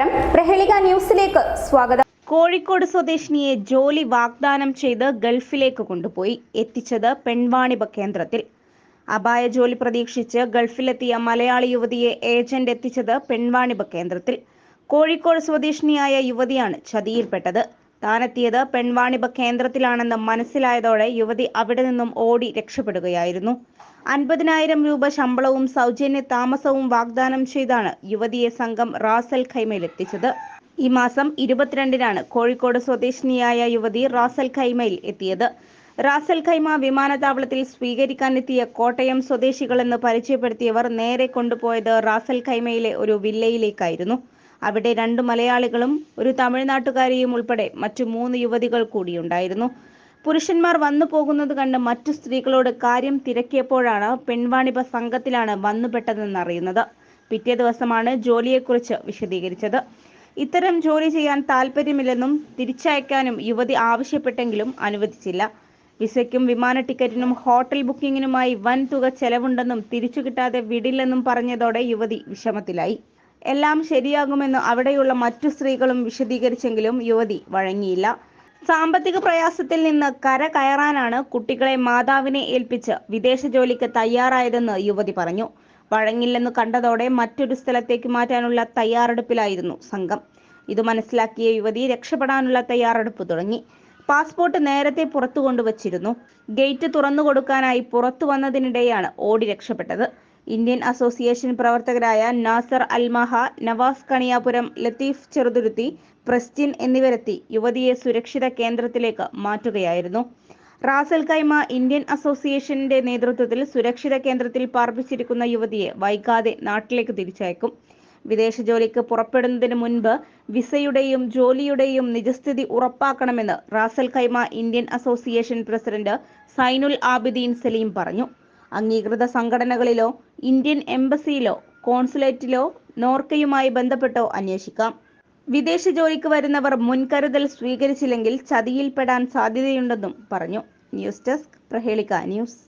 നമസ്കാരം. പ്രഹേളിക ന്യൂസിലേക്ക് സ്വാഗതം. കോഴിക്കോട് സ്വദേശിനിയെ ജോലി വാഗ്ദാനം ചെയ്ത് ഗൾഫിലേക്ക് കൊണ്ടുപോയി എത്തിച്ചത് പെൺവാണിഭ കേന്ദ്രത്തിൽ. അപായ ജോലി പ്രതീക്ഷിച്ച് ഗൾഫിലെത്തിയ മലയാളി യുവതിയെ ഏജന്റ് എത്തിച്ചത് പെൺവാണിഭ കേന്ദ്രത്തിൽ. കോഴിക്കോട് സ്വദേശിനിയായ യുവതിയാണ് ചതിയിൽപ്പെട്ടത്. താനെത്തിയത് പെൺവാണിഭ കേന്ദ്രത്തിലാണെന്ന് മനസ്സിലായതോടെ യുവതി അവിടെ നിന്നും ഓടി രക്ഷപ്പെടുകയായിരുന്നു. അൻപതിനായിരം രൂപ ശമ്പളവും സൗജന്യ താമസവും വാഗ്ദാനം ചെയ്താണ് യുവതിയെ സംഘം റാസൽ ഖൈമയിലെത്തിച്ചത് ഈ മാസം ഇരുപത്തിരണ്ടിനാണ് കോഴിക്കോട് സ്വദേശിനിയായ യുവതി റാസൽ ഖൈമയിൽ എത്തിയത്. റാസൽ ഖൈമ വിമാനത്താവളത്തിൽ സ്വീകരിക്കാനെത്തിയ കോട്ടയം സ്വദേശികളെന്ന് പരിചയപ്പെടുത്തിയവർ നേരെ കൊണ്ടുപോയത് റാസൽ ഖൈമയിലെ ഒരു വില്ലയിലേക്കായിരുന്നു. അവിടെ രണ്ട് മലയാളികളും ഒരു തമിഴ്നാട്ടുകാരിയും ഉൾപ്പെടെ മറ്റു മൂന്ന് യുവതികൾ കൂടിയുണ്ടായിരുന്നു പുരുഷന്മാർ വന്നു പോകുന്നത് കണ്ട് മറ്റു സ്ത്രീകളോട് കാര്യം തിരക്കിയപ്പോഴാണ് പെൺവാണിഭ സംഘത്തിലാണ് വന്നുപെട്ടതെന്നറിയുന്നത്. പിറ്റേ ദിവസമാണ് ജോലിയെക്കുറിച്ച് വിശദീകരിച്ചത്. ഇത്തരം ജോലി ചെയ്യാൻ താല്പര്യമില്ലെന്നും തിരിച്ചയക്കാനും യുവതി ആവശ്യപ്പെട്ടെങ്കിലും അനുവദിച്ചില്ല. വിസയ്ക്കും വിമാന ടിക്കറ്റിനും ഹോട്ടൽ ബുക്കിങ്ങിനുമായി വൻ തുക ചെലവുണ്ടെന്നും തിരിച്ചു കിട്ടാതെ വിടില്ലെന്നും പറഞ്ഞതോടെ യുവതി വിഷമത്തിലായി. എല്ലാം ശരിയാകുമെന്ന് അവിടെയുള്ള മറ്റു സ്ത്രീകളും വിശദീകരിച്ചെങ്കിലും യുവതി വഴങ്ങിയില്ല. സാമ്പത്തിക പ്രയാസത്തിൽ നിന്ന് കര കയറാനാണ് കുട്ടികളെ മാതാവിനെ ഏൽപ്പിച്ച് വിദേശ ജോലിക്ക് തയ്യാറായതെന്ന് യുവതി പറഞ്ഞു. വഴങ്ങില്ലെന്ന് കണ്ടതോടെ മറ്റൊരു സ്ഥലത്തേക്ക് മാറ്റാനുള്ള തയ്യാറെടുപ്പിലായിരുന്നു സംഘം. ഇത് മനസ്സിലാക്കിയ യുവതി രക്ഷപ്പെടാനുള്ള തയ്യാറെടുപ്പ് തുടങ്ങി. പാസ്പോർട്ട് നേരത്തെ പുറത്തു കൊണ്ടുവച്ചിരുന്നു. ഗേറ്റ് തുറന്നു കൊടുക്കാനായി പുറത്തു വന്നതിനിടെയാണ് ഓടി രക്ഷപ്പെട്ടത്. ഇന്ത്യൻ അസോസിയേഷൻ പ്രവർത്തകരായ നാസർ അൽമഹ നവാസ് കണിയാപുരം ലത്തീഫ് ചെറുതുരുത്തി പ്രസ്റ്റിൻ എന്നിവരെത്തി യുവതിയെ സുരക്ഷിത കേന്ദ്രത്തിലേക്ക് മാറ്റുകയായിരുന്നു. റാസൽ കൈമ ഇന്ത്യൻ അസോസിയേഷന്റെ നേതൃത്വത്തിൽ സുരക്ഷിത കേന്ദ്രത്തിൽ പാർപ്പിച്ചിരിക്കുന്ന യുവതിയെ വൈകാതെ നാട്ടിലേക്ക് തിരിച്ചയക്കും. വിദേശ ജോലിക്ക് പുറപ്പെടുന്നതിന് മുൻപ് വിസയുടെയും ജോലിയുടെയും നിജസ്ഥിതി ഉറപ്പാക്കണമെന്ന് Ras al Khaimah Indian association president Zainul Abideen Saleem പറഞ്ഞു. അംഗീകൃത സംഘടനകളിലോ ഇന്ത്യൻ എംബസിയിലോ കോൺസുലേറ്റിലോ നോർക്കയുമായി ബന്ധപ്പെട്ടോ അന്വേഷിക്കാം. വിദേശ ജോലിക്ക് വരുന്നവർ മുൻകരുതൽ സ്വീകരിച്ചില്ലെങ്കിൽ ചതിയിൽപ്പെടാൻ സാധ്യതയുണ്ടെന്നും പറഞ്ഞു. News desk Prahelika news.